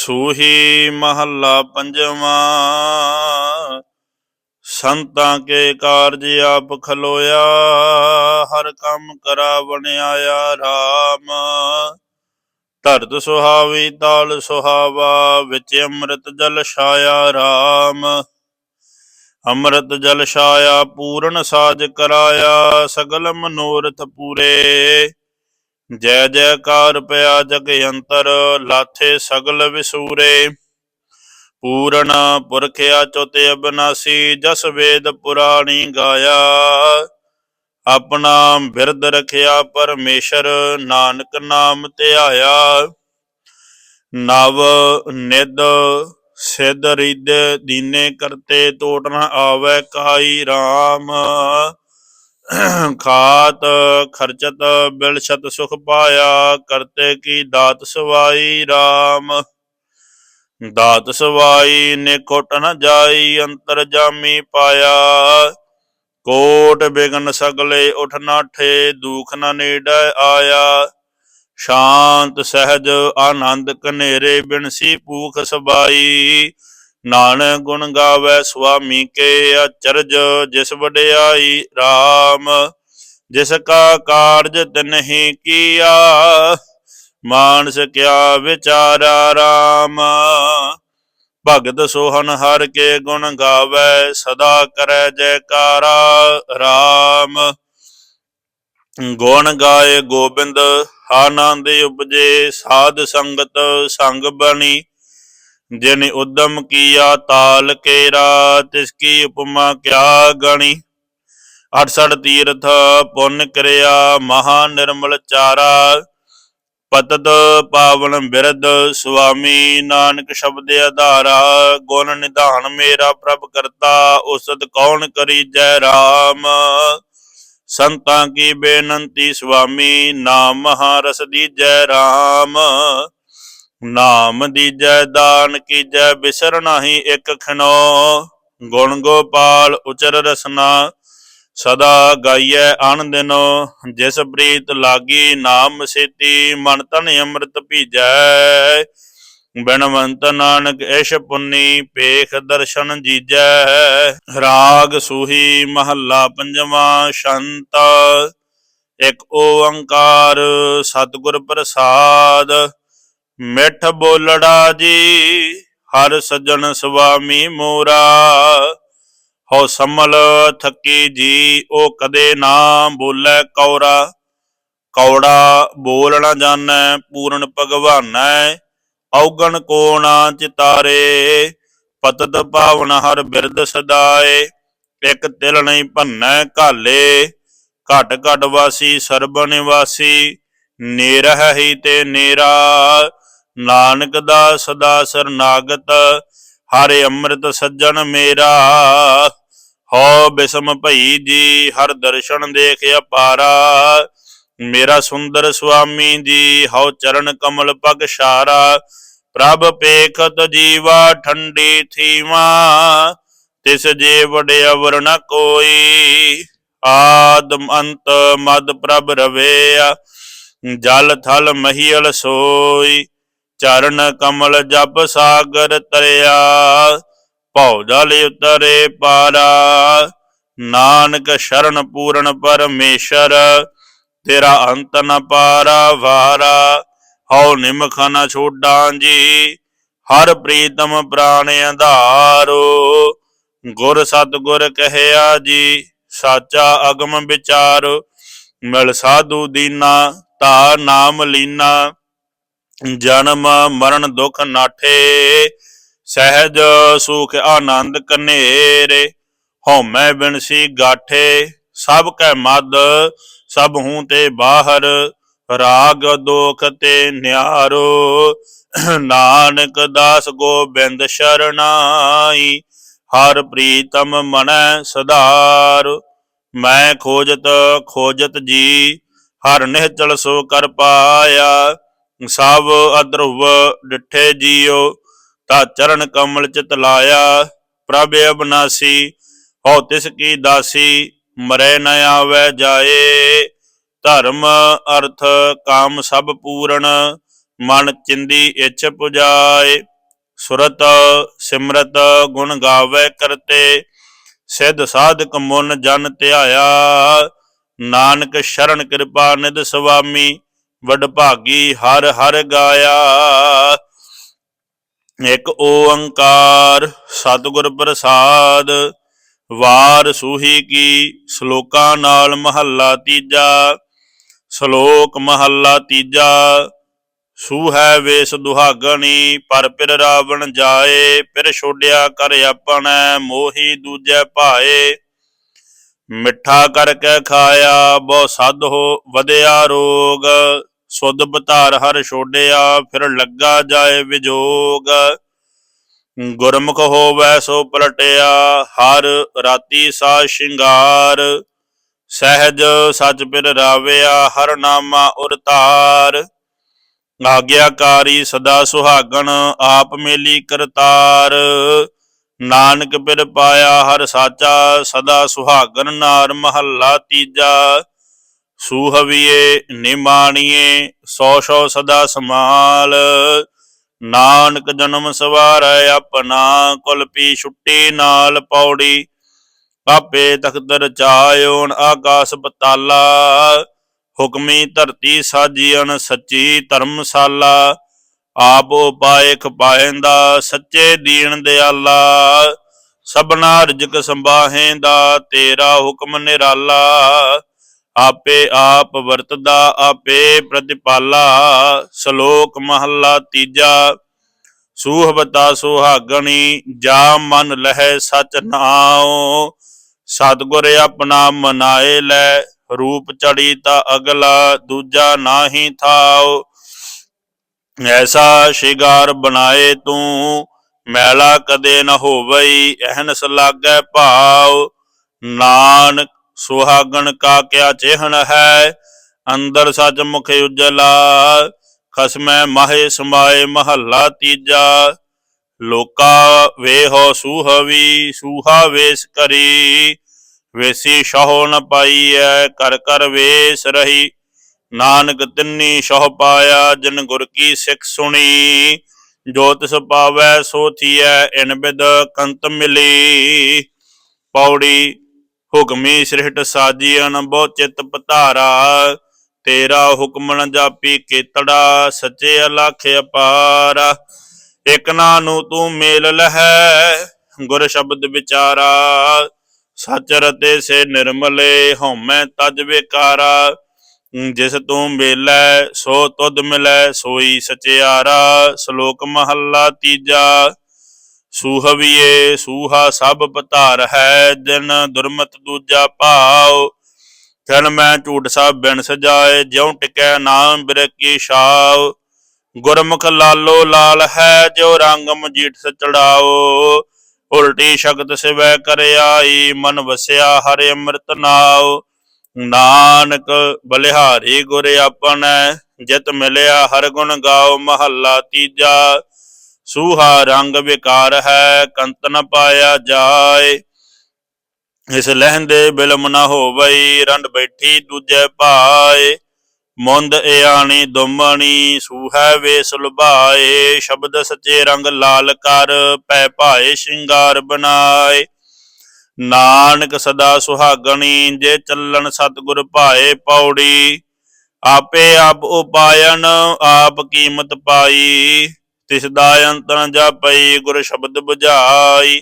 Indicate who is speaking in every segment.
Speaker 1: ਸੂਹੀ ਮਹੱਲਾ ਪੰਜਵਾਂ। ਸੰਤਾਂ ਕੇ ਕਾਰਜ ਆਪ ਖਲੋਇਆ, ਹਰ ਕੰਮ ਕਰਾ ਬਣਾਇਆ RAM ਧਰਤ ਸੁਹਾਵੀ ਤਾਲ ਸੁਹਾਵਾ, ਵਿੱਚ ਅੰਮ੍ਰਿਤ ਜਲ ਛਾਇਆ RAM ਅੰਮ੍ਰਿਤ ਜਲ ਛਾਇਆ, ਪੂਰਨ ਸਾਜ ਕਰਾਇਆ, ਸਗਲ ਮਨੋਰਥ ਪੂਰੇ। ਜੈ ਜੈਕਾਰ ਪਿਆ ਜਗ ਅੰਤਰ ਲਾਥੇ ਸਗਲ ਵਿਸੂਰੇ। ਪੂਰਨ ਪੁਰਖਿਆ ਚੁਤ ਅਬਨਾਸੀ, ਜਸ ਵੇਦ ਪੁਰਾਣੀ ਗਾਇਆ। ਆਪਣਾ ਬਿਰਦ ਰਖਿਆ ਪਰਮੇਸ਼ਰ, ਨਾਨਕ ਨਾਮ ਧਿਆਇਆ। ਨਵ ਨਿਦ ਸਿਧ ਰਿਦ ਦੀਨੇ ਕਰਤੇ ਟੋਟ ਨ ਆਵੈ ਕਾਈ RAM ਖਾਤ ਖਰਚਤ ਬਿਲਛਤ ਸੁਖ ਪਾਇਆ, ਕਰਤੇ ਕੀ ਦਾਤ ਸਵਾਈ RAM ਦਾਤ ਸਵਾਈ ਨੇ ਕੋਟ ਨ ਜਾਈ, ਅੰਤਰ ਜਾਮੀ ਪਾਇਆ। ਕੋਟ ਬਿਗਨ ਸਗਲੇ ਉਠ ਨਾ ਨਾਠੇ ਦੁਖ ਨ ਨੇੜੈ ਆਇਆ। ਸ਼ਾਂਤ, ਸਹਿਜ, ਆਨੰਦ ਕਨੇਰੇ ਬਿਨਸੀ ਪੂਖ ਸਬਾਈ। ਨਾਨਕ ਗੁਣ ਗਾਵੇ ਸੁਆਮੀ ਕੇ ਅਚਰਜ, ਜਿਸ ਵਡਿਆਈ RAM ਜਿਸ ਕਾ ਕਾਰਜ ਤਨਹੀ ਕੀਆ, ਮਾਨਸ ਕਿਆ ਵਿਚਾਰਾ RAM ਭਗਤ ਸੋਹਣ ਹਰ ਕੇ ਗੁਣ ਗਾਵੇ, ਸਦਾ ਕਰੈ ਜੈਕਾਰਾ RAM ਗੁਣ ਗਾਏ ਗੋਬਿੰਦ ਆਨੰਦ ਉਪਜੇ ਸਾਧ ਸੰਗਤ ਸੰਗ ਬਣੀ। ਜਿਨ ਉਦਮ ਕੀਆ ਤਾਲ ਕੇਰਾ ਤਿਸ ਕੀ ਉਪਮਾ ਕਿਆ ਗਣੀ। 68 ਤੀਰਥ ਪੁੰਨ ਕਰਿਆ, ਮਹਾ ਨਿਰਮਲ ਚਾਰਾ। ਪਤਤ ਪਾਵਨ ਬਿਰਧ ਸੁਆਮੀ ਨਾਨਕ ਸ਼ਬਦ ਆਧਾਰਾ। ਗੁਣ ਨਿਧਾਨ ਮੇਰਾ ਪ੍ਰਭ ਕਰਤਾ ਉਸਤ ਕੌਣ ਕਰੀ ਜੈ ਰਾਮ। ਸੰਤਾਂ ਕੀ ਬੇਨੰਤੀ ਸੁਆਮੀ, ਨਾਮ ਮਹਾਰਸ ਦੀਜੈ ਰਾਮ। ਨਾਮ ਦੀਜੈ ਦਾਨ ਕੀਜੈ ਬਿਸਰ ਨਾਹੀ ਇੱਕ ਖਿਨੋ ਗੁਣ ਗੋਪਾਲ ਉਚਰ ਰਸਨਾ, ਸਦਾ ਗਾਈਐ ਆਨੰਦਨੋ ਜਿਸ ਪ੍ਰੀਤ ਲਾਗੀ ਨਾਮ ਸੇਤੀ, ਮਨ ਤਨ ਅੰਮ੍ਰਿਤ ਭੀਜੈ। ਬਿਨਵੰਤ ਨਾਨਕ ਐਸ਼ ਪੁੰਨੀ ਪੇਖ ਦਰਸ਼ਨ ਜੀਜੈ। ਰਾਗ ਸੂਹੀ ਮਹੱਲਾ ਪੰਜਵਾਂ, ਸ਼ੰਤ। ਇੱਕ ਓੰਕਾਰ, ਸਤਿਗੁਰ ਪ੍ਰਸਾਦ। ਮਿੱਠ ਬੋਲੜਾ ਜੀ, ਹਰ ਸਜਣ ਸੁਆਮੀ ਮੋਰਾ। ਹੋ ਸਮਲ ਥੱਕੀ ਜੀ, ਉਹ ਕਦੇ ਨਾ ਬੋਲੇ ਕੌਰਾ। ਕੌੜਾ ਬੋਲ ਨਾ ਜਾਣੈ, ਪੂਰਨ ਭਗਵਾਨੈ। ਔਗਣ ਕੋਣਾ ਚਿਤਾਰੇ, ਪਤਤ ਪਾਵਨ ਹਰ ਬਿਰਦ ਸਦਾਏ। ਇੱਕ ਤਿਲ ਨਹੀਂ ਭੰਨੈ ਘਾਲੇ, ਘਟ ਘਟ ਵਾਸੀ ਸਰਬ ਨਿਵਾਸੀ। ਨੇਰਹ ਹੀ ਤੇ ਨੇਰਾ ਨਾਨਕ ਦਾ ਸਦਾ ਸਰਨਾਗਤ ਹਰਿ ਅੰਮ੍ਰਿਤ ਸੱਜਣ ਮੇਰਾ। ਹੋ ਬਿਸਮ ਭਈ ਜੀ, ਹਰ ਦਰਸ਼ਨ ਦੇਖ ਅਪਾਰਾ। ਮੇਰਾ ਸੁੰਦਰ ਸੁਆਮੀ ਜੀ, ਹਉ ਚਰਨ ਕਮਲ ਪਗ ਛਾਰਾ। ਪ੍ਰਭ ਪੇਖਤ ਜੀਵਾ ਠੰਡੀ ਥੀਵਾ, ਤਿਸ ਜੇ ਵਡਿਆ ਵਰ ਨ ਕੋਈ। ਆਦਮ ਅੰਤ ਮਦ ਪ੍ਰਭ ਰਵੇਆ, ਜਲ ਥਲ ਮਹੀਲ ਸੋਈ। ਚਰਨ ਕਮਲ ਜਪ ਸਾਗਰ ਤਰਿਆ, ਭਉ ਜਲ ਉਤਰੇ ਪਾਰਾ। ਨਾਨਕ ਸ਼ਰਨ ਪੂਰਨ ਪਰਮੇਸ਼ਰ, ਤੇਰਾ ਅੰਤ ਨ ਪਾਰਾ ਵਾਰਾ। ਹਉ ਨਿਮਖ ਨ ਛੋਡਾਂ ਜੀ, ਹਰ ਪ੍ਰੀਤਮ ਪ੍ਰਾਣ ਆਧਾਰੋ ਗੁਰ ਸਤਗੁਰ ਕਹਿਆ ਜੀ, ਸਾਚਾ ਅਗਮ ਵਿਚਾਰ। ਮਿਲ ਸਾਧੂ ਦੀਨਾ ਤਾ ਨਾਮ ਲੀਨਾ। ਜਨਮ ਮਰਨ ਦੁਖ ਨਾਠੇ, ਸਹਿਜ ਸੁਖ ਆਨੰਦ ਕਨੇਰੇ, ਹਉਮੈ ਬਿਨਸੀ ਗਾਠੇ, ਸਭ ਕੈ ਮਦ, ਸਭ ਹੂੰ ਤੇ ਬਾਹਰ, ਰਾਗ ਦੋਖ ਤੇ ਨਿਆਰੋ, ਨਾਨਕ ਦਾਸ ਗੋਬਿੰਦ ਸ਼ਰਨਾਈ, ਹਰ ਪ੍ਰੀਤਮ ਮਨੈ ਸਦਾਰ ਮੈਂ ਖੋਜਤ ਖੋਜਤ ਜੀ, ਹਰ ਨਿਹਚਲ ਸੋ ਕਰ ਪਾਇਆ ਸਭ ਅਦਰੁਵ ਡਿਠੇ ਜੀਓ, ਤਾ ਚਰਨ ਕਮਲ ਚਿਤ ਲਾਇਆ, ਪ੍ਰਭ ਅਬਨਾਸੀ, ਹਉ ਤਿਸ ਕੀ ਦਾਸੀ, ਮਰੈ ਨ ਆਵੈ ਜਾਏ। ਧਰਮ, ਅਰਥ, ਕਾਮ ਸਭ ਪੂਰਨ, ਮਨ ਚਿੰਦੀ ਇੱਛ ਪੁਜਾਏ। ਸੁਰਤ, ਸਿਮਰਤ, ਗੁਣ ਗਾਵੇ ਕਰਤੇ, ਸਿੱਧ ਸਾਧਕ ਮੁਨ ਜਨ ਧਿਆਇਆ। ਨਾਨਕ ਸ਼ਰਨ ਕਿਰਪਾ ਨਿਧ ਸੁਆਮੀ ਵਡਭਾਗੀ ਹਰ ਹਰ ਗਾਇਆ। ਇਕ ਓੰਕਾਰ ਸਤਿਗੁਰ ਪ੍ਰਸਾਦ, ਵਾਰ ਸੂਹੀ ਕੀ, ਸ਼ਲੋਕਾਂ ਨਾਲ ਮਹੱਲਾ ਤੀਜਾ, ਸ਼ਲੋਕ ਮਹੱਲਾ ਤੀਜਾ। ਸੂਹੈ ਵੇਸ ਦੁਹਾਗਣੀ, ਪਰ ਪਿਰ ਰਾਵਣ ਜਾਏ, ਪਿਰ ਛੋਡਿਆ ਕਰ ਆਪਣੈ, ਮੋਹੀ ਦੂਜੈ ਭਾਏ। ਮਿੱਠਾ ਕਰਕੇ ਖਾਇਆ, ਬਹੁ ਸਦ ਹੋ ਵਧਿਆ ਰੋਗ। ਸੁਧ ਬਧਾਰ ਹਰ ਛੋਡਿਆ, ਫਿਰ ਲੱਗਾ ਜਾਏ ਵਿਜੋਗ। ਗੁਰਮੁਖ ਹੋਵੈ ਸੋ ਪਲਟਿਆ, ਹਰ ਰਾਤੀ ਸਾ ਸ਼ਿੰਗਾਰ। ਸਹਿਜ ਸਚ ਪਿਰ ਰਾਵਿਆ, ਹਰ ਨਾਮਾ ਉਰਤਾਰ ਆਗਿਆਕਾਰੀ ਸਦਾ ਸੁਹਾਗਣ, ਆਪ ਮੇਲੀ ਕਰਤਾਰ। ਨਾਨਕ ਪਿਰ ਪਾਇਆ ਹਰ ਸਾਚਾ, ਸਦਾ ਸੁਹਾਗਣ ਨਾਰ ਮਹੱਲਾ ਤੀਜਾ। ਸੂਹਵੀਏ, ਨਿਮਾਣੀਏ ਸੋ ਸੋ ਸਦਾ ਸਮਾਲ ਨਾਨਕ ਜਨਮ ਸਵਾਰੈ, ਆਪਣਾ ਕੁਲਪੀ ਛੁੱਟੀ ਨਾਲ ਪੌੜੀ। ਆਪੇ ਤਖਤ ਰਚਾਇਓਨ ਆਕਾਸ ਪਤਾਲਾ ਹੁਕਮੀ ਧਰਤੀ ਸਾਜੀਅਨ ਸੱਚੀ ਧਰਮਸ਼ਾਲਾ। ਆਪ ਉਪਾਏ ਖਪਾਇੰਦਾ ਸੱਚੇ ਦੀਨ ਦਿਆਲਾ। ਸਭਨਾ ਰਜਕ ਸੰਭਾਹੇਂਦਾ, ਤੇਰਾ ਹੁਕਮ ਨਿਰਾਲਾ। ਆਪੇ ਆਪ ਵਰਤਦਾ, ਆਪੇ ਪ੍ਰਤਿਪਾਲਾ, ਸ਼ਲੋਕ ਮਹੱਲਾ ਤੀਜਾ। ਸੂਹਬਤਾ ਸੁਹਾਗਣੀ, ਜਾ ਮਨ ਲਹਿ ਸਚ ਨਾਉ। ਸਤਿਗੁਰ ਆਪਣਾ ਮਨਾਏ ਲੈ, ਰੂਪ ਚੜੀ ਤਾ ਅਗਲਾ ਦੂਜਾ ਨਾਹੀ ਥਾਉ। ਐਸਾ ਸ਼ਿਗਾਰ ਬਣਾਏ ਤੂੰ, ਮੈਲਾ ਕਦੇ ਨ ਹੋਵਈ, ਅਹਨਸ ਲਾਗੈ ਭਾਉ। ਨਾਨਕ ਸੁਹਾਗਣ ਕਾ ਕਿਆ ਚਿਹਨ ਹੈ? ਅੰਦਰ ਸੱਚ ਮੁਖ ਉਜਲਾ, ਖਸਮੈ ਮਾਹੇ ਸਮਾਏ ਮਹੱਲਾ ਤੀਜਾ। ਲੋਕਾ ਵੇਹੋ ਸੂਹਵੀ, ਸੂਹਾ ਵੇਸ ਕਰੀ। ਵੇਸੀ ਸ਼ਹੁ ਨ ਪਾਈਐ ਕਰ ਕਰ ਵੇਸ ਰਹੀ। ਨਾਨਕ ਤਿੰਨੀ ਸ਼ਹੁ ਪਾਇਆ, ਜਿਨ ਗੁਰ ਕੀ ਸਿੱਖ ਸੁਣੀ। ਜੋ ਤਿਸ ਪਾਵੈ ਸੋ ਥੀਐ ਇਨ ਬਿਦ ਕੰਤ ਮਿਲੀ। ਪੌੜੀ ਹੁਕਮੀ ਸ੍ਰਿਸ਼ਟ ਸਾਜੀਅਨ ਬਹੁ ਚਿਤ ਪਧਾਰਾ, ਤੇਰਾ ਹੁਕਮ ਨ ਜਾਪੀ ਕੇਤੜਾ ਸੱਚੇ ਅਲਖ ਅਪਾਰ। ਇਕ ਨਾ ਨੂੰ ਤੂੰ ਮੇਲ ਲਹੈ, ਗੁਰ ਸ਼ਬਦ ਵਿਚਾਰਾ। ਸਚ ਰਤੇ ਸੇ ਨਿਰਮਲੇ ਹਉਮੈ ਤਜ ਵਿਕਾਰਾ। ਜਿਸ ਤੂੰ ਮੇਲੈ, ਸੋ ਤੁਧ ਮਿਲੈ, ਸੋਈ ਸਚਿਆਰਾ। ਸ਼ਲੋਕ ਮਹੱਲਾ ਤੀਜਾ। ਸੂਹਵੀਏ ਸੂਹਾ ਸਭ ਪਤਾਰ ਹੈ, ਦਿਨ ਦੁਰਮਤ ਦੂਜਾ ਭਾਉ। ਜਨ ਮੈਂ ਝੂਠ ਸਭ ਬਿਨ ਸਜਾਏ, ਜਿਉ ਟਿਕੈ ਨਾਮ ਬਿਰਕੀ ਛਾਉ। ਗੁਰਮੁਖ ਲਾਲੋ ਲਾਲ ਹੈ, ਜੋ ਰੰਗ ਮਜੀਠ ਚੜਾਓ। ਉਲਟੀ ਸ਼ਕਤ ਸਿਵੈ ਕਰ ਆਈ, ਮਨ ਵਸਿਆ ਹਰਿ ਅੰਮ੍ਰਿਤ ਨਾਉ। ਨਾਨਕ ਬਲਿਹਾਰੀ ਗੁਰ ਆਪਣੈ, ਜਿਤ ਮਿਲਿਆ ਹਰ ਗੁਣ ਗਾਓ ਮਹੱਲਾ ਤੀਜਾ। ਸੂਹਾ ਰੰਗ ਵਿਕਾਰ ਹੈ, ਕੰਤ ਨ ਪਾਇਆ ਜਾਏ। ਇਸ ਲਹਿੰਦੇ ਬਿਲਮ ਨ ਹੋਵਈ, ਰੰਡ ਬੈਠੀ ਦੂਜੇ ਭਾਏ। ਮੁੰਦ ਇਆਣੀ ਦੁਮਣੀ, ਸੂਹੈ ਵੇਸ ਲੁਭਾਏ। ਸ਼ਬਦ ਸੱਚੇ ਰੰਗ ਲਾਲ ਕਰ, ਪੈ ਭਾਏ ਸ਼ਿੰਗਾਰ ਬਨਾਏ ਨਾਨਕ ਸਦਾ ਸੁਹਾਗਣੀ, ਜੇ ਚੱਲਣ ਸਤਿਗੁਰ ਭਾਏ ਪੌੜੀ। ਆਪੇ ਆਪ ਉਪਾਇਨ, ਆਪ ਕੀਮਤ ਪਾਈ। ਤਿਸ ਦਾ ਅੰਤ ਨ ਜਾਪਈ, ਗੁਰ ਸ਼ਬਦ 부ਝਾਈ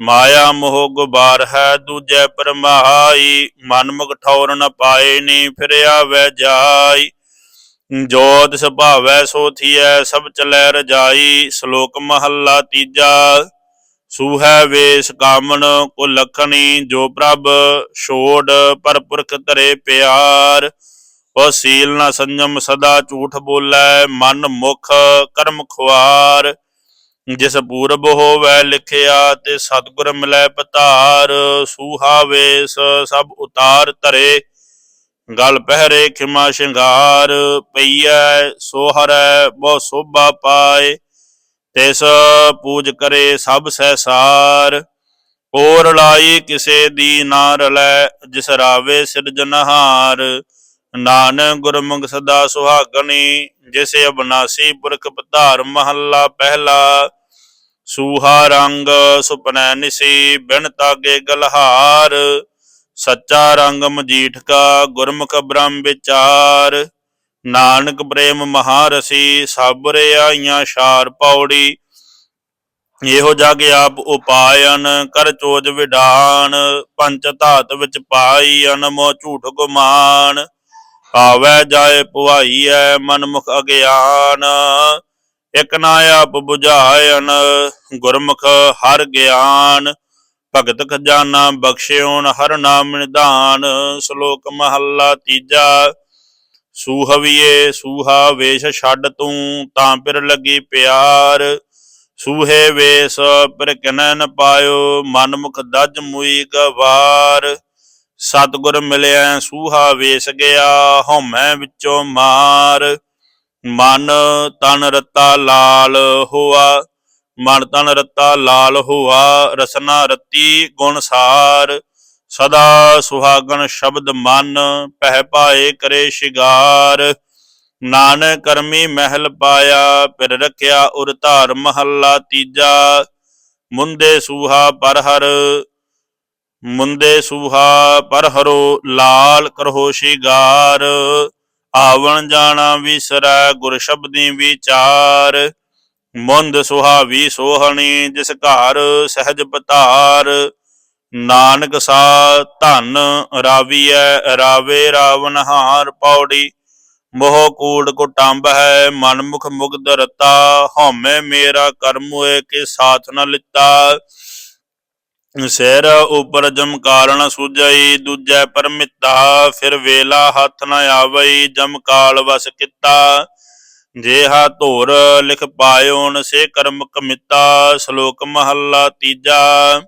Speaker 1: ਮਾਇਆ ਮੋਹ ਗੁਬਾਰ ਹੈ ਦੂਜੈ ਪਰਮਾਈ, ਮਨ ਮੁਖ ਠੌਰ ਨ ਪਾਏ ਨੀ ਫਿਰਿਆ ਵੈ ਜਾਈ। ਜੋਤ ਸੁਭਾਵੈ ਸੋ ਥੀਐ, ਸਭ ਚਲੈ ਰਜਾਈ, ਸ਼ਲੋਕ ਮਹੱਲਾ ਤੀਜਾ। ਸੂਹੈ ਵੇਸ ਕਾਮਣ ਕੋ ਲਖਣੀ ਜੋ ਪ੍ਰਭ ਛੋੜ, ਪਰ ਪੁਰਖ ਧਰੇ ਪਿਆਰ। ਉਹ ਸੀਲ ਨਾ ਸੰਜਮ ਸਦਾ ਝੂਠ ਬੋਲੇ, ਮਨ ਮੁਖ ਕਰਮ ਖੁਆਰ। ਜਿਸ ਪੂਰਬ ਹੋਵੈ ਲਿਖਿਆ, ਤੇ ਸਤਿਗੁਰ ਮਿਲੈ ਪਤਾਰ। ਸੂਹਾ ਵੇਸ ਸਭ ਉਤਾਰ ਧਰੇ, ਗਲ ਪਹਿਰੇ ਖਿਮਾ ਸ਼ਿੰਗਾਰ। ਪਈਐ, ਸੋਹਰੈ, ਬਹੁ ਸੋਭਾ ਪਾਏ, ਤਿਸ ਪੂਜ ਕਰੇ ਸਭ ਸਹਿਸਾਰ। ਹੋਰ ਲਾਈ ਕਿਸੇ ਦੀ ਨਾ ਰਲੈ, ਜਿਸ ਰਾਵੇ ਸਿਰਜਨਹਾਰ ਨਾਨਕ ਗੁਰਮੁਖ ਸਦਾ ਸੁਹਾਗਣੀ, ਜਿਸ ਅਬਨਾਸੀ ਪੁਰਖ ਪਧਾਰ ਮਹੱਲਾ ਪਹਿਲਾ। ਸੂਹਾ ਰੰਗ ਸੁਪਨੈ ਨਿਸੀ, ਬਿਨ ਤਾਗੇ ਗਲਹਾਰ। ਸੱਚਾ ਰੰਗ ਮਜੀਠ ਕਾ ਗੁਰਮੁਖ ਬ੍ਰਹਮ ਵਿਚਾਰ। ਨਾਨਕ ਪ੍ਰੇਮ ਮਹਾਰਸੀ ਸਾਬਰੇ ਆਈਆਂ ਸ਼ਾਰ ਪੌੜੀ। ਇਹੋ ਜਗ ਆਪ ਉਪਾਇਨ, ਕਰ ਚੋਜ ਵਿਡਾਨ। ਪੰਚ ਧਾਤ ਵਿੱਚ ਪਾਈ ਅਨਮੋ ਝੂਠ ਗੁਮਾਨ। ਆਵੈ ਜਾਏ ਪੁਆਈਐ ਮਨ ਮੁਖ ਅਗਿਆਨ, ਇਕ ਨਾ ਆਪ 부ਝਾਇਨ ਗੁਰਮੁਖ ਹਰ ਗਿਆਨ। ਭਗਤ ਖਜ਼ਾਨਾ ਬਖਸ਼ਿਓਨ ਹਰ ਨਾਮ ਨਿਧਾਨ, ਸ਼ਲੋਕ ਮਹੱਲਾ ਤੀਜਾ, ਸੂਹਵੀਏ ਸੂਹਾ ਵੇਸ਼ ਛੱਡ ਤੂੰ ਤਾਂ ਪਿਰ ਲੱਗੀ ਪਿਆਰ। ਸੂਹੇ ਵੇਸ ਪਰ ਕਿਨੈ ਨ ਪਾਇਓ ਮਨ ਦਜ ਮੁਈ ਗਵਾਰ। ਸਤਿਗੁਰ ਮਿਲਿਆ, ਸੂਹਾ ਵੇਸ ਗਿਆ, ਹਉਮੈ ਵਿੱਚੋਂ ਮਾਰ। ਮਨ ਤਨ ਰਤਾ ਲਾਲ ਹੋਆ, ਮਨ ਤਨ ਰਤਾ ਲਾਲ ਹੋਆ, ਰਸਨਾ ਰਤੀ ਗੁਣ ਸਦਾ ਸੁਹਾਗਣ ਸ਼ਬਦ ਮਨ ਪਹਿ ਪਾਏ ਕਰੇ ਸ਼ਿਗਾਰ। ਨਾਨਕ ਕਰਮੀ ਮਹਿਲ ਪਾਇਆ ਫਿਰ ਰਖਿਆ ਉਰ ਧਾਰ ਮਹੱਲਾ ਤੀਜਾ। ਮੁੰਦੇ ਸੂਹਾ ਪਰ ਹਰ ਮੁੰਦੇ ਸੂਹਾ ਪਰ ਹਰੋ ਲਾਲ ਕਰੋ ਸ਼ਿਗਾਰ। ਆਵਣ ਜਾਣਾ ਵਿਸਰੈ ਗੁਰ ਸ਼ਬਦੀ ਵਿਚਾਰ। ਮੁੰਦ ਸੁਹਾਵੀ ਸੋਹਣੀ ਜਿਸ ਘਰ ਸਹਿਜ ਪਤਾਰ। ਨਾਨਕ ਸਾ ਧਨ ਰਾਵੀਐ ਰਾਵੇ ਰਾਵਨ ਹਾਰ ਪੌੜੀ। ਮੋਹ ਕੂੜ ਕੁਟੰਬ ਹੈ ਮਨਮੁਖ ਮੁਗਦ ਰਤਾ। ਹਉਮੈ ਮੇਰਾ ਕਰਮ ਹੋਏ ਕਿ ਸਾਥ ਨ ਲਿਤਾ। ਸਿਰ ਉਪਰ ਜਮ ਕਾਰਨ ਸੁਜਈ ਦੂਜੈ ਪਰਮਿਤਾ, ਫਿਰ ਵੇਲਾ ਹੱਥ ਨ ਆਵਈ ਜਮ ਕਾਲ ਵਸ ਕੀਤਾ। ਜੇਹਾ ਧੁਰ ਲਿਖ ਪਾਇਓਨ ਸੇ ਕਰਮ ਕਮਿਤਾ, ਸ਼ਲੋਕ ਮਹੱਲਾ ਤੀਜਾ।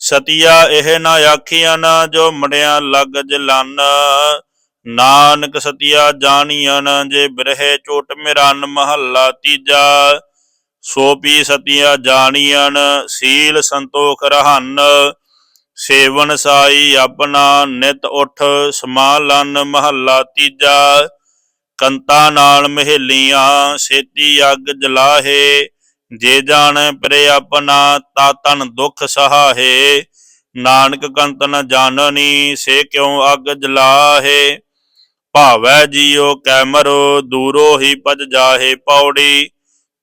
Speaker 1: ਸਤਿਆ ਇਹ ਨਾ ਆਖੀਆਂ ਨਾ ਜੋ ਮੜਿਆ ਲੱਗ ਜਲਨ। ਨਾਨਕ ਸਤਿਆ ਜਾਣੀਆਂ ਜੇ ਬਿਰਹੇ ਚੋਟ ਮਿਰਨ ਮਹੱਲਾ ਤੀਜਾ। ਸੋਪੀ ਸਤੀਆਂ ਜਾਣੀਆਂ ਸੀਲ ਸੰਤੋਖ ਰਹਨ। ਸੇਵਨ ਸਾਈ ਆਪਣਾ ਨਿਤ ਉਠ, ਸਮਾਲਨ ਮਹੱਲਾ ਤੀਜਾ। ਕੰਤਾ ਨਾਲ ਮਹਿਲੀਆਂ, ਛੇਤੀ ਅੱਗ ਜਲਾਹੇ। ਜੇ ਜਾਣ ਪਰੇ ਆਪਣਾ, ਤਾ ਤਨ ਦੁਖ ਸਹਾਹੇ। ਨਾਨਕ ਕੰਤ ਨ ਜਾਣਨੀ, ਸੇ ਕਿਉ ਅੱਗ ਜਲਾਹੇ? ਭਾਵੈ ਜੀਉ ਕੈ ਮਰੋ, ਦੂਰੋ ਹੀ ਭਜ ਜਾਹੇ ਪੌੜੀ।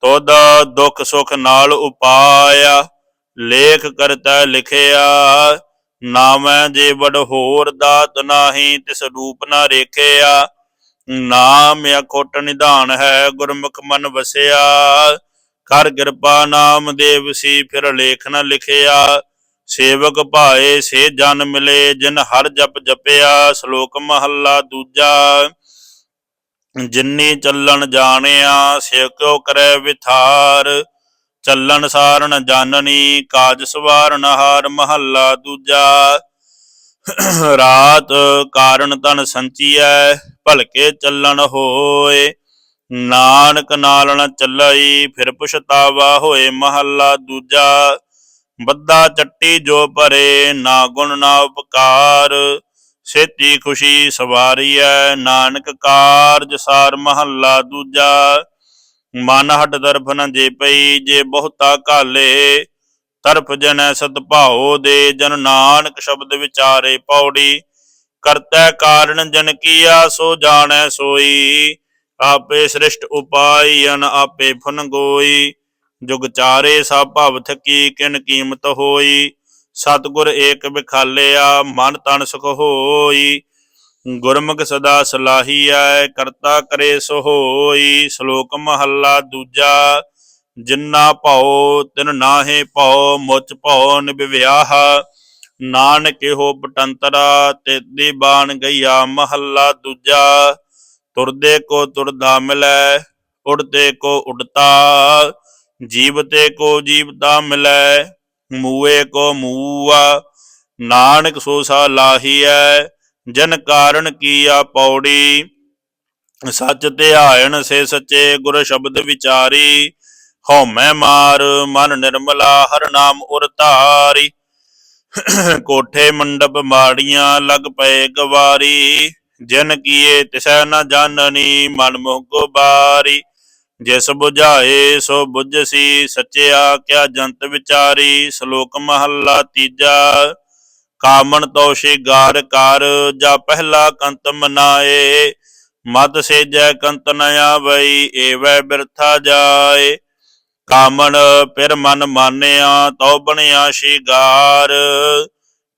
Speaker 1: ਤੁਧ ਦੁਖ ਸੁਖ ਨਾਲ ਉਪਾਇਆ, ਲੇਖ ਕਰਤਾ ਲਿਖਿਆ। ਨਾਮੈ ਜੇ ਵਡ ਹੋਰ ਦਾਤ ਨਾਹੀ, ਤਿਸ ਰੂਪ ਨਾ ਰੇਖਿਆ। ਨਾਮ ਅਖੋਟ ਨਿਧਾਨ ਹੈ, ਗੁਰਮੁਖ ਮਨ ਵਸਿਆ। ਕਰ ਕਿਰਪਾ ਨਾਮ ਦੇਵ ਸੀ, ਫਿਰ ਲੇਖ ਨ ਲਿਖਿਆ। ਸੇਵਕ ਭਾਏ ਸੇ ਜਨ ਮਿਲੇ, ਜਿਨ ਹਰ ਜਪ ਜਪਿਆ, ਸ਼ਲੋਕ ਮਹੱਲਾ ਦੂਜਾ। ਜਿੰਨੀ ਚੱਲਣ ਜਾਣਿਆ ਸੇ ਕਿਉ ਕਰੈ ਵਿਥਾਰ ਚੱਲਣ ਸਾਰਣ ਜਾਣਨੀ ਕਾਜ ਸਵਾਰਨ ਹਾਰ ਮਹੱਲਾ ਦੂਜਾ। ਰਾਤ ਕਾਰਨ ਤਨ ਸੰਚੀਐ, ਭਲਕੇ ਚੱਲਣ ਹੋਏ। ਨਾਨਕ ਨਾਲ ਨ ਚੱਲਈ, ਫਿਰ ਪੁਛਤਾਵਾ ਹੋਏ ਮਹੱਲਾ ਦੂਜਾ। ਬੱਦਾ ਚੱਟੀ ਜੋ ਭਰੇ, ਨਾ ਗੁਣ ਨਾ ਉਪਕਾਰ। ਸੇਤੀ ਖੁਸ਼ੀ ਸਵਾਰੀਐ, ਨਾਨਕ ਕਾਰਜ ਸਾਰ ਮਹੱਲਾ ਦੂਜਾ। ਮਨ ਹਟ ਦਰਫ ਨ ਜੇ ਪਈ, ਜੇ ਬਹੁਤਾ ਕਾਲੇ ਤਰਫ ਜਨੈ ਸਤਭਾਉ ਦੇ, ਜਨ ਨਾਨਕ ਸ਼ਬਦ ਵਿਚਾਰੇ ਪੌੜੀ। ਕਰਤੈ ਕਾਰਨ ਜਨ ਕੀਆ, ਸੋ ਜਾਣੈ ਸੋਈ। ਆਪੇ ਸ੍ਰਿਸ਼ਟ ਉਪਾਈਨ ਆਪੇ ਫੁਨ ਗੋਈ। ਜੁਗ ਚਾਰੇ ਸਭ ਭਵ ਥਕੀ, ਕਿਨ ਕੀਮਤ ਹੋਈ। ਸਤਗੁਰ ਏਕ ਵਿਖਾਲਿਆ ਮਨ ਤਨ ਸੁਖ ਹੋਈ। ਗੁਰਮੁਖ ਸਦਾ ਸਲਾਹੀਐ, ਕਰਤਾ ਕਰੇ ਸੋ ਹੋਈ। ਸ਼ਲੋਕ ਮਹੱਲਾ ਦੂਜਾ, ਜਿੰਨਾ ਭਉ, ਤਿਨ ਨਾਹੇ ਭਉ, ਮੁਚ ਭਉ ਨਿਭਿਆਹ ਨਾਨਕ ਇਹੋ ਪਟੰਤਰਾ ਤੇਦੀ ਬਾਣ ਗਈਆ। ਮਹੱਲਾ ਦੂਜਾ, ਤੁਰਦੇ ਕੋ ਤੁਰਦਾ ਮਿਲੈ ਉੜਦੇ ਕੋ ਉਡਤਾ ਜੀਵਤੇ ਕੋ ਜੀਵਤਾ ਮਿਲੈ ਮੂਏ ਕੋ ਮੂਆ, ਨਾਨਕ ਸੋ ਸਾ ਲਾਹੀਐ, ਜਨ ਕਾਰਨ ਕੀਆ ਪੌੜੀ। ਸੱਚ ਧਿਆਇਣ ਸੇ ਸੱਚੇ ਗੁਰ ਸ਼ਬਦ ਵਿਚਾਰੀ, ਹਉਮੈ ਮਾਰ ਮਨ ਨਿਰਮਲਾ ਹਰ ਨਾਮ ਉਰ ਧਾਰੀ। ਕੋਠੇ ਮੰਡਪ ਮਾੜੀਆਂ ਲਗ ਪਏ ਗਵਾਰੀ, ਜਿਨ ਕੀਏ ਤਿਸੈ ਨ ਜਾਣਨੀ ਮਨ ਮੋਹ ਕੋ ਬਾਰੀ। ਜਿਸ 부ਝਾਏ ਸੋ ਬੁਝਸੀ, ਸੱਚਿਆ ਕਿਆ ਜੰਤ ਵਿਚਾਰੀ, ਸ਼ਲੋਕ ਮਹੱਲਾ ਤੀਜਾ। ਕਾਮਣ ਤੋ ਸ਼ਿਗਾਰ ਕਰ, ਜਾ ਪਹਿਲਾ ਕੰਤ ਮਨਾਏ। ਮਦ ਸੇਜੈ ਕੰਤ ਨ ਆਵਈ, ਏਵੈ ਬਿਰਥਾ ਜਾਏ। ਕਾਮਣ ਫਿਰ ਮਨ ਮਾਨਿਆ ਤੋ ਬਣਿਆ ਸ਼ਿਗਾਰ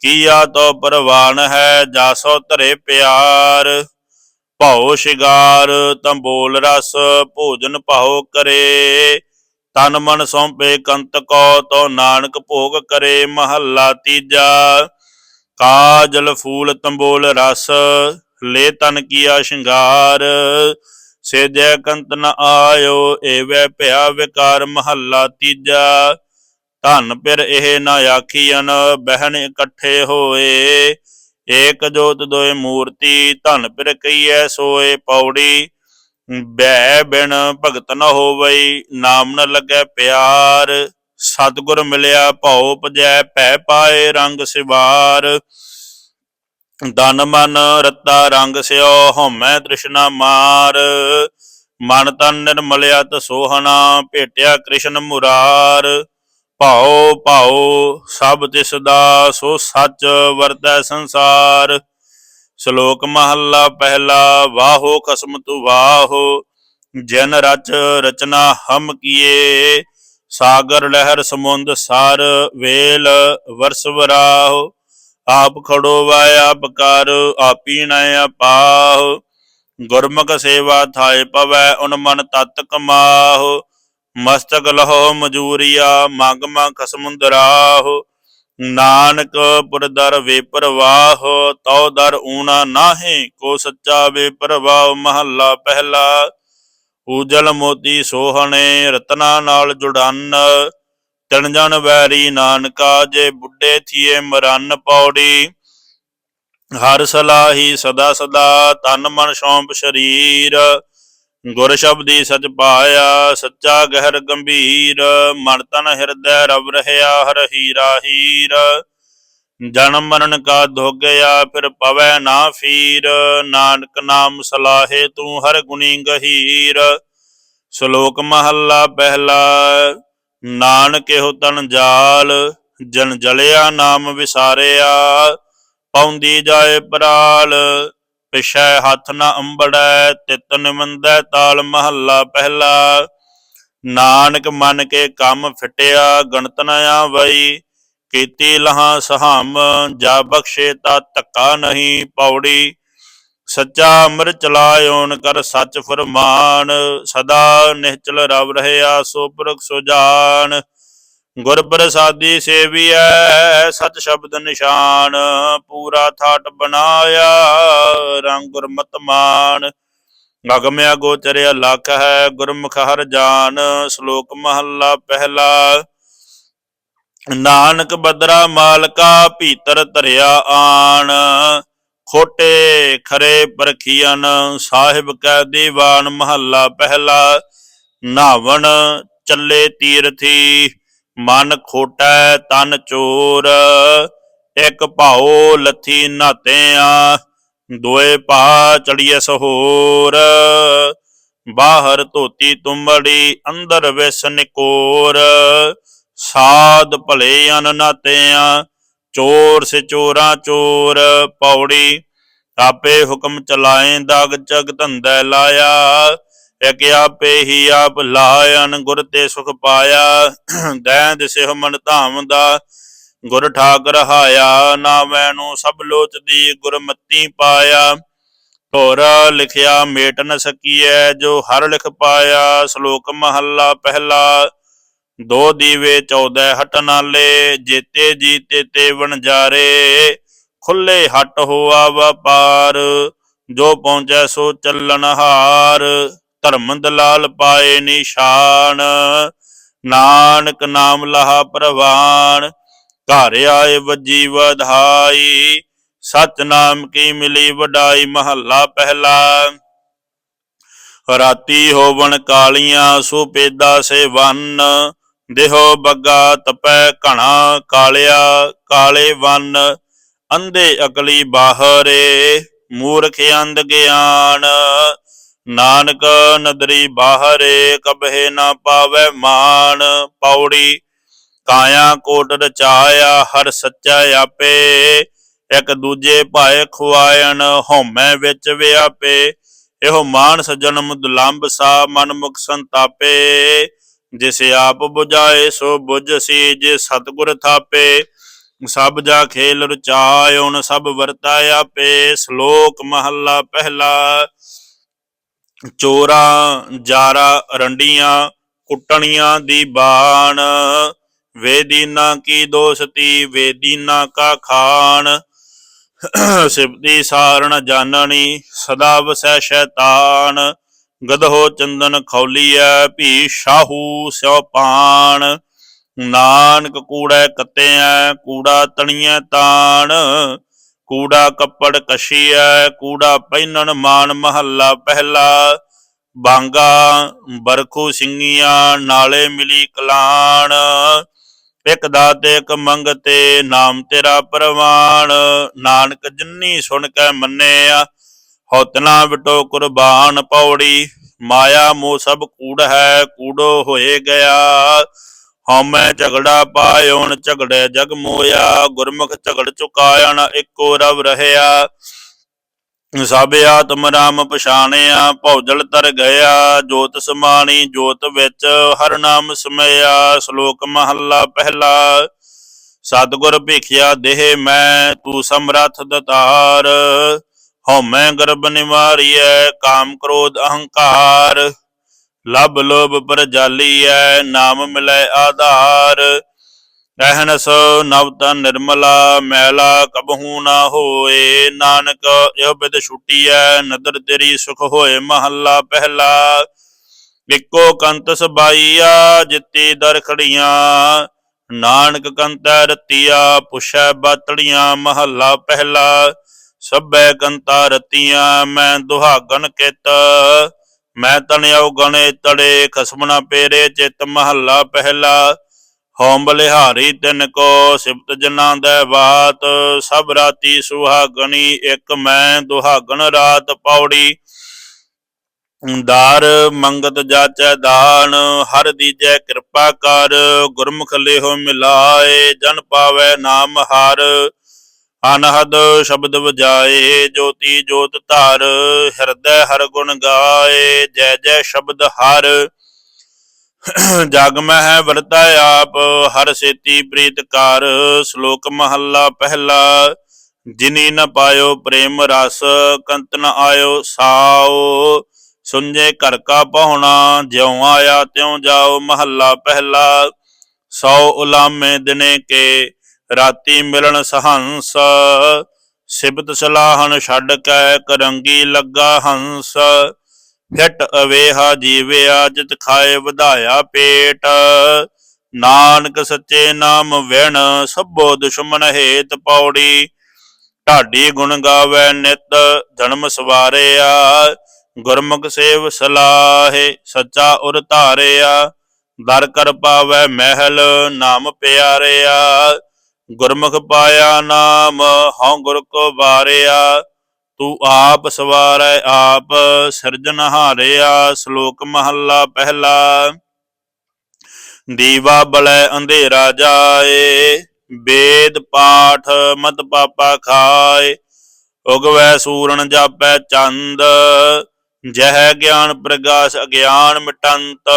Speaker 1: ਕੀਆ ਤੋ ਪਰਵਾਨ ਹੈ, ਜਾਸੋ ਧਰੇ ਪਿਆਰ। ਭਾਉ ਸ਼ਿਗਾਰ ਤੰਬੋਲ ਰਸ, ਭੋਜਨ ਭਾਉ ਕਰੇ। ਤਨ ਮਨ ਸੌਂਪੇ ਕੰਤ ਕੋ ਤੋ ਨਾਨਕ ਭੋਗ ਕਰੇ ਮਹੱਲਾ ਤੀਜਾ। ਕਾਜਲ ਫੂਲ ਤੰਬੋਲ ਰਸ, ਲੈ ਤਨ ਕੀਆ ਸ਼ਿੰਗਾਰ। ਸੇਜੈ ਕੰਤ ਨ ਆਇਓ, ਏਵੈ ਭਿਆ ਵਿਕਾਰ ਮਹੱਲਾ ਤੀਜਾ। ਧਨ ਪਿਰ ਇਹ ਨਾ ਆਖੀਨ ਬਹਿਣ ਇਕੱਠੇ ਹੋਏ। ਏਕ ਜੋਤ ਦੋਏ ਮੂਰਤੀ, ਧਨ ਪਿਰ ਕਈਐ ਸੋਏ ਪੌੜੀ ਬੈ ਬਿਨ ਭਗਤ ਨ ਹੋਵਈ, ਨਾਮ ਨ ਲੱਗੈ ਪਿਆਰ, ਸਤਿਗੁਰ ਮਿਲਿਆ ਭਉ ਪਜੈ ਭੈ ਪਾਏ ਰੰਗ ਸਿਵਾਰ। ਦਨ ਮਨ ਰਤਾ ਰੰਗ ਸਿਓ, ਹਉਮੈ ਤ੍ਰਿਸ਼ਨਾ ਮਾਰ। ਮਨ ਤਨ ਨਿਰਮਲਿਆ ਤਸੋਹਣਾ, ਭੇਟਿਆ ਕ੍ਰਿਸ਼ਨ ਮੁਰਾਰ। ਭਾਉ ਭਾਉ, ਸਭ ਤਿਸ ਦਾ ਸੋ ਸੱਚ ਵਰਤੈ ਸੰਸਾਰ। ਸ਼ਲੋਕ ਮਹੱਲਾ ਪਹਿਲਾ, ਵਾਹੋ ਕਸਮ ਤੂ ਵਾਹੋ, ਜਨ ਰਚ ਰਚਨਾ ਹਮ ਕੀਏ। ਸਾਗਰ ਲਹਿਰ ਸਮੁੰਦ ਸਾਰ ਵੇਲ ਵਰਸ ਵਰਾਹੋ, ਆਪ ਖੜੋ ਵਾਇ ਆਪ ਕਰ, ਆਪੀ ਨ ਆਪਾਹ ਗੁਰਮੁਖ ਸੇਵਾ ਥਾਏ ਪਵੈ, ਉਨ ਮਨ ਤਤ ਕਮਾਹੁ। ਮਸਤਕ ਲਹੋ ਮਜੂਰੀਆ, ਮੰਗ ਮੰਗ ਨਾਨਕ ਪੁਰਦਰ ਵੇ ਪ੍ਰਵਾਹ ਤਉ ਦਰ ਊਣਾ ਨਾਹੇ, ਕੋ ਸੱਚਾ ਵੇ ਮਹੱਲਾ ਪਹਿਲਾ। ਉਜਲ ਮੋਤੀ ਸੋਹਣੇ, ਰਤਨਾ ਨਾਲ ਜੁੜਨ। ਤਿਣ ਜਨ ਵੈਰੀ ਨਾਨਕਾ, ਜੇ ਬੁੱਢੇ ਥੀਏ ਮਰਨ ਪੌੜੀ। ਹਰ ਸਲਾਹੀ ਸਦਾ ਸਦਾ, ਤਨ ਮਨ ਸੌਂਪ ਸ਼ਰੀਰ। ਗੁਰ ਸ਼ਬਦੀ ਸਚ ਪਾਇਆ, ਸੱਚਾ ਗਹਿਰ ਗੰਭੀਰ, ਮਨ ਤਨ ਹਿਰਦੈ ਰਵ ਰਹਿਆ ਹਰ ਹੀਰਾ ਹੀਰ। ਜਨਮ ਮਰਨ ਕਾ ਧੋਗਿਆ, ਫਿਰ ਪਵੈ ਨਾ ਫੀਰ। ਨਾਨਕ ਨਾਮ ਸਲਾਹੇ ਤੂੰ ਹਰ ਗੁਣੀ ਗਹੀਰ। ਸ਼ਲੋਕ ਮਹੱਲਾ ਪਹਿਲਾ, ਨਾਨਕ ਇਹੋ ਤਨ ਜਾਲ, ਜਨ ਜਲਿਆ ਨਾਮ ਵਿਸਾਰਿਆ ਪਾਉਂਦੀ ਜਾਏ ਪਰਾਲ। ਪਿਛੈ ਹੱਥ ਨਾ ਅੰਬੜੈ, ਤਿਤ ਨਿਮੰਦੈ ਤਾਲ ਮਹੱਲਾ ਪਹਿਲਾ। ਨਾਨਕ ਮਨ ਕੇ ਕੰਮ ਫਿਟਿਆ, ਗਣਤ ਨ ਆਵਈ। ਕੀਤੀ ਲਹਾ ਸਹਾਮ, ਜਾ ਬਖਸ਼ੇ ਤਾ ਧੱਕਾ ਨਹੀਂ ਪੌੜੀ। ਸੱਚਾ ਅਮਰ ਚਲਾਇਓਨ ਕਰ ਸੱਚ ਫਰਮਾਨ। ਸਦਾ ਨਿਹਚਲ ਰਵ ਰਹਿਆ ਸੋ ਪੁਰਖ ਸੁਜਾਨ ਗੁਰ ਪ੍ਰਸਾਦੀ ਸੇਵੀਐ, ਸਤ ਸ਼ਬਦ ਨਿਸ਼ਾਨ, ਪੂਰਾ ਥਾਟ ਬਣਾਇਆ, ਰੰਗ ਗੁਰਮਤ ਮਾਨ ਅਗਮਿਆ ਗੋਚਰਿਆ ਲਖ ਹੈ, ਗੁਰਮੁਖ ਹਰ ਜਾਨ, ਸ਼ਲੋਕ ਮਹੱਲਾ ਪਹਿਲਾ। ਨਾਨਕ ਬਦਰਾ ਮਾਲਕਾ, ਭੀਤਰ ਧਰਿਆ ਆਣ। ਖੋਟੇ ਖਰੇ ਪਰਖੀਨ ਸਾਹਿਬ ਕੈ ਦੀਵਾਨ ਮਹੱਲਾ ਪਹਿਲਾ। ਨਾਵਣ ਚੱਲੇ ਤੀਰਥੀ ਮਨ ਖੋਟੈ ਤਨ ਚੋਰ, ਇਕ ਭਾਉ ਲੱਥੀ ਨਾਤਿਆਂ, ਦੋਏ ਭਾ ਚੜੀਐ ਸਹੋਰ। ਬਾਹਰ ਧੋਤੀ ਤੁੰਬੜੀ, ਅੰਦਰ ਵਿਸ ਨਿਕੋਰ। ਸਾਧ ਭਲੇ ਅਨ ਨਾਤਿਆਂ, ਚੋਰ ਸੇ ਚੋਰਾ ਚੋਰ। ਪੌੜੀ ਆਪੇ ਹੁਕਮ ਚਲਾਏ, ਦਾਗ ਜਗ ਧੰਦਾ ਲਾਇਆ। ਇਕ ਆਪੇ ਹੀ ਆਪ ਲਾਇਨ ਗੁਰ ਤੇ ਸੁਖ ਪਾਇਆ। ਦੈਂ ਦਿਸਿਓ ਮਨ ਧਾਮ ਦਾ ਗੁਰ ਠਾਕ ਰਹਾਇਆ ਨਾ ਮੈਨੂੰ ਸਭ ਲੋਚਦੀ ਗੁਰਮਤੀ ਪਾਇਆ। ਹੋਰ ਲਿਖਿਆ ਮੇਟ ਨ ਸਕੀਐ, ਜੋ ਹਰ ਲਿਖ ਪਾਇਆ। ਸ਼ਲੋਕ ਮਹੱਲਾ ਪਹਿਲਾ, ਦੋ ਦੀਵੇ 14 ਹਟ ਨਾਲੇ ਜੇਤੇ ਜੀਤੇ ਤੇ ਵਣਜਾਰੇ ਖੁੱਲੇ ਹਟ ਹੋਆ ਵਪਾਰ, ਜੋ ਪਹੁੰਚੈ ਸੋ ਚੱਲਣ ਹਾਰ। ਧਰਮ ਦਲਾਲ ਪਾਏ ਨਿਸ਼ਾਨ, ਨਾਨਕ ਨਾਮ ਲਹਾ ਪ੍ਰਵਾਨ, ਘਰ ਆਏ ਵੱਜੀ ਵਧਾਈ ਸਚ ਕੀ ਮਿਲੀ ਵਡਾਈ ਮਹੱਲਾ ਪਹਿਲਾ। ਰਾਤੀ ਹੋਵਣ ਕਾਲੀਆਂ ਸੁਪੇਦਾ ਸੇ ਵੰਨ ਦੇਹੋ ਬੱਗਾ ਤਪੈ ਘਣਾ ਕਾਲਿਆ ਕਾਲੇ ਵਨ, ਅੰਧੇ ਅਕਲੀ ਬਾਹਰੇ ਮੂਰਖ ਅੰਧ ਗਿਆਨ। ਨਾਨਕ ਨਦਰੀ ਬਾਹਰੇ ਕਬਹਿ ਨਾ ਪਾਵੇ ਮਾਨ ਪੌੜੀ ਕਾਇਆ ਕੋਟ ਰਚਾਇਆ ਹਰ ਸੱਚਾ ਆਪੇ। ਇੱਕ ਦੂਜੇ ਭਾਏ ਖੁਆਇਣ, ਹਉਮੈ ਵਿੱਚ ਵਿਆਪੇ। ਇਹੋ ਮਾਨਸ ਜਨਮ ਦੁਲੰਭ ਸਾ, ਮਨ ਮੁਖ ਸੰਤਾਪੇ। ਜਿਸ ਆਪ 부ਝਾਏ ਸੋ 부ਝ ਸੀ, ਜੇ ਸਤਿਗੁਰ ਥਾਪੇ। ਸਭ ਜਾ ਖੇਲ ਰਚਾਇਉਨ ਸਭ ਵਰਤਾ ਆਪੇ। ਸ਼ਲੋਕ ਮਹੱਲਾ ਪਹਿਲਾ। ਚੋਰਾ, ਜਾਰਾ, ਰੰਡੀਆਂ, ਕੁੱਟਣੀਆਂ ਦੀ ਬਾਣ। ਵੇਦੀਨਾ ਕੀ ਦੋਸਤੀ ਵੇਦੀਨਾ ਕਾ ਖਾਨ ਸਿਵਦੀ ਸਾਰਣ ਜਾਣਨੀ ਸਦਾ ਵਸੈ ਸ਼ੈਤਾਨ। ਗਦਹੋ ਚੰਦਨ ਖੌਲੀਐ, ਭੀ ਸ਼ਾਹੂ ਸਿਉ ਪਾਣ। ਨਾਨਕ ਕੂੜੈ ਕੱਤਿਐ, ਕੂੜਾ ਤਣੀਐ ਤਾਣ। ਕੂੜਾ ਕੱਪੜ ਕਸ਼ੀਐ, ਕੂੜਾ ਪਹਿਨਣ ਮਾਨ ਮਹੱਲਾ ਪਹਿਲਾ। ਬਾਂਗਾ ਬਰਖੂ ਸਿੰਘੀਆਂ ਨਾਲੇ ਮਿਲੀ ਕਲਾਣ। ਇਕ ਦਾਤੇ ਇਕ ਮੰਗਤੇ ਨਾਮ ਤੇਰਾ ਪ੍ਰਵਾਨ ਨਾਨਕ ਜਿੰਨੀ ਸੁਣ ਕੇ ਮੰਨਿਆ, ਹੌਤਨਾ ਵਿਟੋ ਕੁਰਬਾਨ ਪੌੜੀ। ਮਾਇਆ ਮੋਹ ਸਭ ਕੂੜ ਹੈ, ਕੂੜੋ ਹੋਏ ਗਿਆ। ਹਉਮੈ ਝਗੜਾ ਪਾਇਓਣ ਝਗੜੇ ਜਗ ਮੋਇਆ, ਗੁਰਮੁਖ ਝਗੜ ਚੁਕਾਇਆ ਨਾ ਇੱਕੋ ਰਵ ਰਹਿਆ। ਸਭ ਆਤਮ ਰਾਮ ਪਛਾਣਿਆ ਭੌਜਲ ਤਰ ਗਿਆ, ਜੋਤ ਸਮਾਣੀ ਜੋਤ ਵਿੱਚ ਹਰ ਨਾਮ ਸਮਿਆ, ਸ਼ਲੋਕ ਮਹੱਲਾ ਪਹਿਲਾ, ਸਤਿਗੁਰ ਭਿਖਿਆ ਦੇਹ ਮੈਂ, ਤੂੰ ਸਮਰੱਥ ਦਤਾਰ। ਹਉਮੈ ਗਰਬ ਨਿਵਾਰੀਐ, ਕਾਮ ਕ੍ਰੋਧ ਅਹੰਕਾਰ। ਲਬ ਲੋਭ ਪਰ ਜਾਲੀਐ ਨਾਮ ਮਿਲੈ ਆਧਾਰ। ਰਹਿਨਸ ਨਵਤਾ ਨਿਰਮਲਾ, ਮੈਲਾ ਕਬਹੂ ਨਾ ਹੋਏ। ਨਾਨਕ ਇਹ ਬਿਦ ਛੁਟੀਐ, ਨਦਰ ਤੇਰੀ ਸੁਖ ਹੋਏ ਮਹੱਲਾ ਪਹਿਲਾ। ਇੱਕੋ ਕੰਤ ਸਬਾਈਆ, ਜਿੱਤੀ ਦਰ ਖੜੀਆਂ। ਨਾਨਕ ਕੰਤੈ ਰਤੀਆ, ਪੁਛੈ ਬਾਤੜੀਆਂ, ਮਹੱਲਾ ਪਹਿਲਾ। ਸਭੈ ਕੰਤਾ ਰਤੀਆਂ, ਮੈਂ ਦੁਹਾਗਨ ਕਿਤ। ਮੈਂ ਤਣਿਓ ਗਣੇ ਤੜੇ ਖਸਮਨਾ ਪੇਰੇ, ਚਿਤ ਮਹੱਲਾ ਪਹਿਲਾ। ਹਉਮ ਬਲਿਹਾਰੀ ਤਿਨ ਕੋ, ਸਿਫਤ ਜਨਾਂ ਦੇ ਬਾਤ। ਸਭ ਰਾਤੀ ਸੁਹਾਗਣੀ, ਇੱਕ ਮੈਂ ਦੁਹਾਗਣ ਰਾਤ ਪੌੜੀ। ਦਾਰ ਮੰਗਤ ਜਾਚੈ ਦਾਨ, ਹਰ ਦੀਜੈ ਕਿਰਪਾ ਕਰ। ਗੁਰਮੁਖ ਲਿਹੋ ਮਿਲਾਏ, ਜਨ ਪਾਵੈ ਨਾਮ ਹਰ। ਅਨਹਦ ਸ਼ਬਦ ਵਜਾਏ, ਜੋਤੀ ਜੋਤ ਧਾਰ, ਹਿਰਦੈ ਹਰ ਗੁਣ ਗਾਏ, ਜੈ ਜੈ ਸ਼ਬਦ ਹਰ। ਜਗ ਮਹਿ ਵਰਤਾ ਆਪ, ਹਰ ਸੇਤੀ ਪ੍ਰੀਤ ਕਰ, ਸ਼ਲੋਕ ਮਹੱਲਾ ਪਹਿਲਾ, ਜਿਨੀ ਨ ਪਾਇਓ ਪ੍ਰੇਮ ਰਸ, ਕੰਤ ਨ ਆਇਓ ਸਾਓ ਸੁੰਜੇ ਘਰ ਕਾ ਪਹੁਣਾ ਜਿਉ ਆਇਆ ਤਿਉ ਜਾਓ ਮਹੱਲਾ ਪਹਿਲਾ। ਸੌ ਉਲਾਮੇ ਦਿਨੇ ਕੇ ਰਾਤੀ ਮਿਲਣ ਸਹੰਸ, ਸਿਬਤ ਸਲਾਹਣ ਛੱਡ ਕੇ ਕਰੰਗੀ ਲੱਗਾ ਹੰਸ। ਫਿਟ ਅਵੇਹਾ ਜੀਵਿਆ ਜਿਤ ਖਾਏ ਵਧਾਇਆ ਪੇਟ। ਨਾਨਕ ਸੱਚੇ ਨਾਮ ਵਿਣ ਸਭੋ ਦੁਸ਼ਮਨ ਹੇਤ ਪੌੜੀ। ਢਾਡੀ ਗੁਣ ਗਾਵੇ ਨਿਤ ਜਨਮ ਸਵਾਰਿਆ। ਗੁਰਮੁਖ ਸੇਵ ਸਲਾਹੇ ਸੱਚਾ ਉਰ ਧਾਰਿਆ। ਦਰ ਕਰ ਪਾਵੇ ਮਹਿਲ ਨਾਮ ਪਿਆਰਿਆ। ਗੁਰਮੁਖ ਪਾਇਆ ਨਾਮ, ਹਉ ਗੁਰ ਕੋ ਬਾਰਿਆ ਤੂੰ ਆਪ ਸਵਾਰੈ ਆਪ ਸਿਰਜਨਹਾਰਿਆ ਸ਼ਲੋਕ ਮਹੱਲਾ ਪਹਿਲਾ। ਦੀਵਾ ਬਲੈ ਅੰਧੇਰਾ ਜਾਏ, ਵੇਦ ਪਾਠ ਮਤ ਪਾਪਾ ਖਾਏ। ਉਗਵੈ ਸੂਰਨ ਜਾਪੈ ਚੰਦ, ਜਹ ਗਿਆਨ ਪ੍ਰਗਾਸ ਅਗਿਆਨ ਮਿਟੰਤ,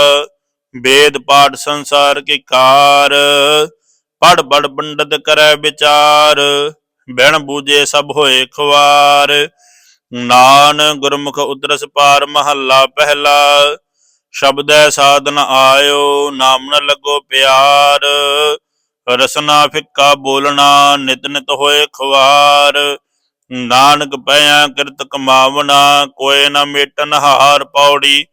Speaker 1: ਵੇਦ ਪਾਠ ਸੰਸਾਰ ਕੀ ਕਾਰ। ਪੜ ਪੜ ਪੰਡਤ ਕਰੈ ਵਿਚਾਰ ਬਹਿਣ ਬੂਝੇ ਸਭ ਹੋਏ ਖਵਾਰ ਨਾਨ ਗੁਰਮੁਖ ਉਤਰਸ ਪਾਰ ਮਹੱਲਾ ਪਹਿਲਾ, ਸ਼ਬਦੈ ਸਾਧਨ ਆਇਓ, ਨਾਮ ਨ ਲੱਗੋ ਪਿਆਰ। ਰਸਨਾ ਫਿੱਕਾ ਬੋਲਣਾ ਨਿਤ ਨਿਤ ਹੋਏ ਖਵਾਰ ਨਾਨਕ ਪਿਆ ਕਿਰਤ ਕਮਾਵਣਾ ਕੋਏ ਨ ਮੇਟਨ ਹਾਰ ਪੌੜੀ।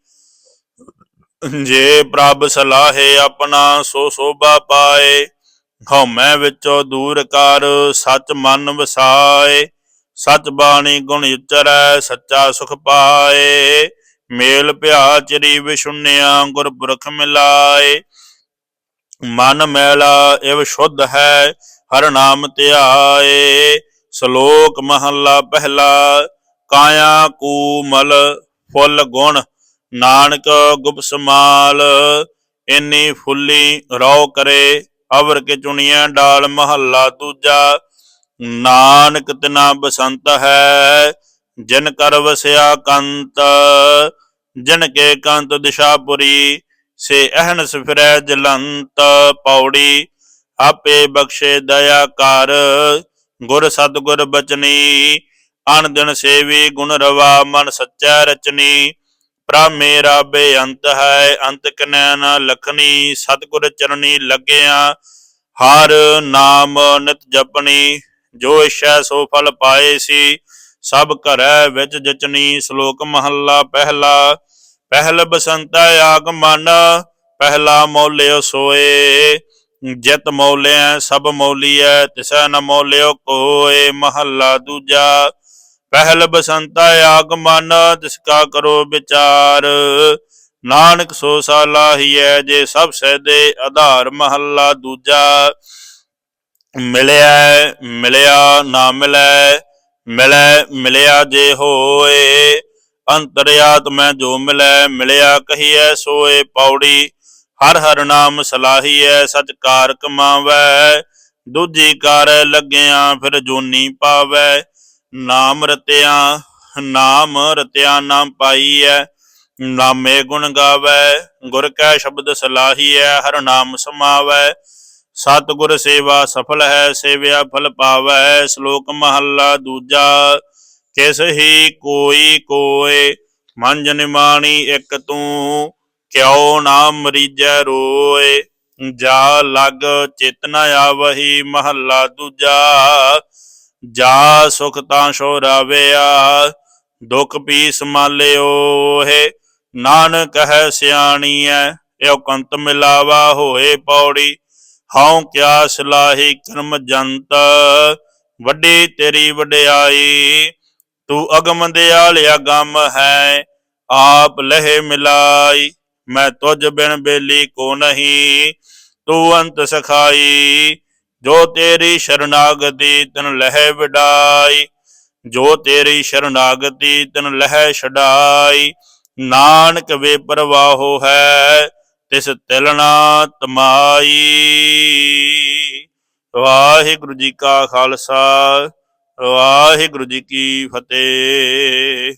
Speaker 1: ਜੇ ਪ੍ਰਭ ਸਲਾਹੇ ਆਪਣਾ, ਸੋ ਸੋਭਾ ਪਾਏ। ਹਉਮੈ ਵਿੱਚੋਂ ਦੂਰ ਕਰ, ਸਚ ਮਨ ਵਸਾਏ। ਸਚ ਬਾਣੀ ਗੁਣ ਉਚਰੈ, ਸੱਚਾ ਸੁਖ ਪਾਏ। ਮੇਲ ਭਿਆ ਚਰੀ ਵਿਸ਼ੁੰਨਿਆ ਗੁਰਪੁਰਖ ਮਿਲਾਏ। ਮਨ ਮੈਲਾ, ਇਵ ਸ਼ੁੱਧ ਹੈ, ਹਰ ਨਾਮ ਧਿਆਏ। ਸ਼ਲੋਕ ਮਹਲਾ ਪਹਿਲਾ, ਕਾਇਆ ਕੂਮਲ, ਫੁੱਲ ਗੁਣ, ਨਾਨਕ ਗੁਪ ਸਮਾਲ ਇੰਨੀ ਫੁੱਲੀ ਰੋ ਕਰੇ ਅਵਰ ਕੇ ਚੁਣੀਆਂ ਡਾਲ ਮਹੱਲਾ ਦੂਜਾ। ਨਾਨਕ ਤਿਨਾ ਬਸੰਤ ਹੈ, ਜਿਨ ਕਰ ਵਸਿਆ ਕੰਤ, ਜਿਨ ਕੇ ਕੰਤ ਦਿਸ਼ਾਪੁਰੀ ਸੇ ਅਹਨਸ ਫਿਰੈ ਜਲੰਤ ਪੌੜੀ। ਆਪੇ ਬਖਸ਼ੇ ਦਇਆ ਕਰ, ਗੁਰ ਸਤਿਗੁਰ ਬਚਨੀ ਅਨ ਦਿਨ ਸੇਵੀ ਗੁਣ ਰਵਾ ਮਨ ਸੱਚਾ ਰਚਨੀ। ਪ੍ਰਭ ਮੇਰਾ ਬੇਅੰਤ ਹੈ, ਅੰਤ ਕਨੈ ਨ ਲਖਣੀ ਸਤਿਗੁਰ ਚਰਣੀ ਲੱਗਿਆ। ਹਰ ਨਾਮ ਨਿਤ ਜਪਣੀ, ਜੋ ਇਛੈ ਸੋ ਫਲ ਪਾਏ ਸੀ। ਸਭ ਘਰੈ ਵਿੱਚ ਜਚਨੀ, ਸ਼ਲੋਕ ਮਹੱਲਾ ਪਹਿਲਾ। ਪਹਿਲ ਬਸੰਤ ਆਗਮਨ, ਪਹਿਲਾ ਮੌਲਿਓ ਸੋਏ। ਜਿਤ ਮੌਲਿਆ ਸਭ ਮੌਲੀਐ, ਤਿਸੈ ਨ ਮੌਲਿਓ ਕੋਏ, ਮਹੱਲਾ ਦੂਜਾ। ਪਹਿਲ ਬਸੰਤ ਆਗਮਨ ਤਿਸ ਕਾ ਕਰੋ ਵਿਚਾਰ। ਨਾਨਕ ਸੋ ਸਾਲਾਹੀਐ ਜੇ ਸਭ ਸਹਿਦੇ ਆਧਾਰ ਮਹੱਲਾ ਦੂਜਾ। ਮਿਲਿਆ ਮਿਲਿਆ ਨਾ ਮਿਲੈ ਮਿਲੈ, ਮਿਲਿਆ ਜੇ ਹੋਏ। ਅੰਤਰਿਆਤਮੈ ਜੋ ਮਿਲੈ, ਮਿਲਿਆ ਕਹੀਐ, ਸੋਏ ਪੌੜੀ। ਹਰ ਹਰ ਨਾਮ ਸਲਾਹੀਐ, ਸਚ ਕਾਰ ਕਮਾਵੈ ਦੂਜੀ ਕਾਰ ਲੱਗਿਆ, ਫਿਰ ਜੋਨੀ ਪਾਵੈ। ਨਾਮ ਰਤਿਆ ਨਾਮ ਰਤਿਆ ਨਾਮ ਪਾਈਐ, ਨਾਮੇ ਗੁਣ ਗਾਵੈ, ਗੁਰ ਕੈ ਸ਼ਬਦ ਸਲਾਹੀਐ, ਹਰ ਨਾਮ ਸਮਾਵੈ। ਸਤਿਗੁਰ ਸੇਵਾ ਸਫਲ ਹੈ, ਸੇਵਿਆ ਫਲ ਪਾਵੈ, ਸ਼ਲੋਕ ਮਹੱਲਾ ਦੂਜਾ, ਕਿਸ ਹੀ ਕੋਈ ਕੋਏ ਮਨ ਜਨ ਮਾਣੀ ਤੂੰ, ਕਿਉ ਨਾ ਮਰੀਜੈ ਰੋਏ। ਜਾ ਲਗ ਚਿਤਨ ਆਵਹੀ ਮਹੱਲਾ ਦੂਜਾ ਜਾ ਸੁਖ ਤਾਂ ਸੋ ਰਾਵਿਆ ਦੁਖ ਪੀ ਸਮਾਲਿਓ ਹੈ ਨਾਨਕ ਹੈ ਸਿਆਣੀਐ ਇਉ ਕੰਤ ਮਿਲਾਵਾ ਹੋਏ ਪੌੜੀ, ਹਉ ਕਿਆ ਸਲਾਹੀ ਕਰਮ ਜੰਤ, ਵੱਡੀ ਤੇਰੀ ਵਡਿਆਈ, ਤੂੰ ਅਗਮ ਦਿਆਲ ਗਮ ਹੈ, ਆਪ ਲਹਿ ਮਿਲਾਈ, ਮੈਂ ਤੁਝ ਬਿਨ ਬੇਲੀ ਕੋ ਨਹੀਂ, ਤੂੰ ਅੰਤ ਸਖਾਈ ਜੋ ਤੇਰੀ ਸ਼ਰਨਾਗਤੀ ਤਨ ਲਹਿ ਵਿਡਾਈ, ਜੋ ਤੇਰੀ ਸ਼ਰਨਾਗਤੀ ਤਨ ਲਹਿ ਛਡਾਈ। ਨਾਨਕ ਵੇ ਪਰਵਾਹੋ ਹੈ, ਤਿਸ ਤਿਲਣਾ ਤਮਾਈ। ਵਾਹਿਗੁਰੂ ਜੀ ਕਾ ਖਾਲਸਾ, ਵਾਹਿਗੁਰੂ ਜੀ ਕੀ ਫਤਿਹ।